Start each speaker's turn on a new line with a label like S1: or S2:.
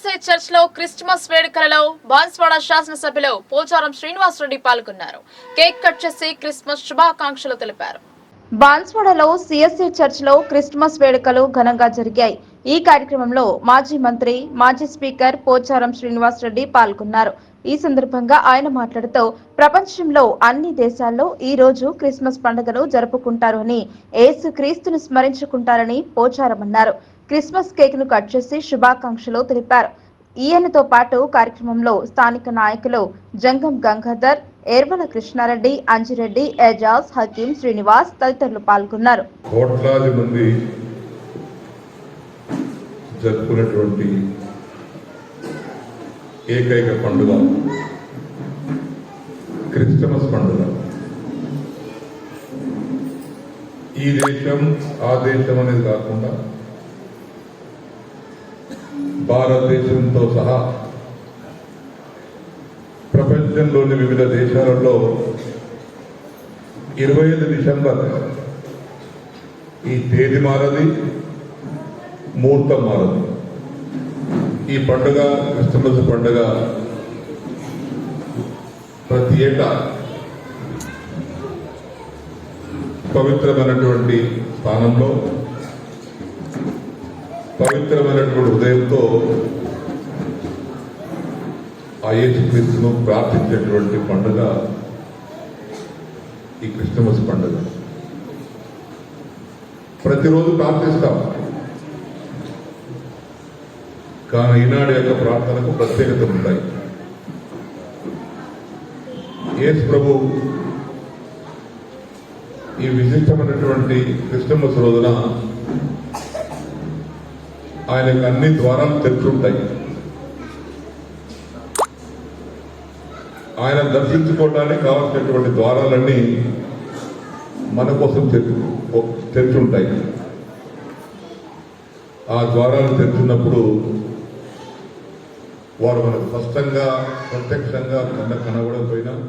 S1: CSI చర్చ్లో Christmas వేడుకలలో Banswada శాసనసభ్యులు పోచారం శ్రీనివాస్ రెడ్డి పాల్గొన్నారు. కేక్ కట్ చేసి క్రిస్మస్ శుభాకాంక్షలు తెలిపారు.
S2: బాన్స్వాడలో సిఎస్సి చర్చ్లో క్రిస్మస్ వేడుకలు ఘనంగా జరిగాయి. ఈ కార్యక్రమంలో మాజీ మంత్రి మాజీ స్పీకర్ పోచారం శ్రీనివాస్ రెడ్డి పాల్గొన్నారు. ఈ సందర్భంగా ఆయన మాట్లాడుతూ ప్రపంచంలో అన్ని దేశాల్లో ఈ రోజు క్రిస్మస్ పండుగను జరుపుకుంటారు అని ఏసు క్రీస్తును స్మరించుకుంటారని పోచారం అన్నారు. క్రిస్మస్ కేక్ను కట్ చేసి శుభాకాంక్షలు తెలిపారు. ఈయనతో పాటు కార్యక్రమంలో స్థానిక నాయకులు జంగం గంగాధర్ ఏర్వల కృష్ణారెడ్డి అంజిరెడ్డి ఏజాజ్ హకీం శ్రీనివాస్ తదితరులు పాల్గొన్నారు.
S3: కోట్లాది మంది జరుపుకున్నటువంటి ఏకైక పండుగ క్రిస్టమస్ పండుగ. ఈ దేశం ఆ దేశం అనేది కాకుండా భారతదేశంతో సహా ప్రపంచంలోని వివిధ దేశాలలో ఇరవై ఐదు డిసెంబర్ ఈ తేదీ మారది ముహూర్తం మారది. ఈ పండుగ క్రిస్టమస్ పండుగ ప్రతి ఏటా పవిత్రమైనటువంటి స్థానంలో పవిత్రమైనటువంటి హృదయంతో ఆ యేసుక్రీస్తును ప్రార్థించేటువంటి పండుగ ఈ క్రిస్టమస్ పండుగ. ప్రతిరోజు ప్రార్థిస్తాం. కానీ ఈనాడు యొక్క ప్రార్థనకు ప్రత్యేకత ఉంటాయి. యేసు ప్రభు ఈ విశిష్టమైనటువంటి క్రిస్టమస్ రోజున ఆయనకు అన్ని ద్వారాలు తెరుచుంటాయి. ఆయన దర్శించుకోవడానికి కావాల్సినటువంటి ద్వారాలన్నీ మన కోసం తెరు- తెరుచుంటాయి. ఆ ద్వారాలు తెరుచున్నప్పుడు వారు మనకు స్పష్టంగా ప్రత్యక్షంగా కన్న కనబడకపోయినా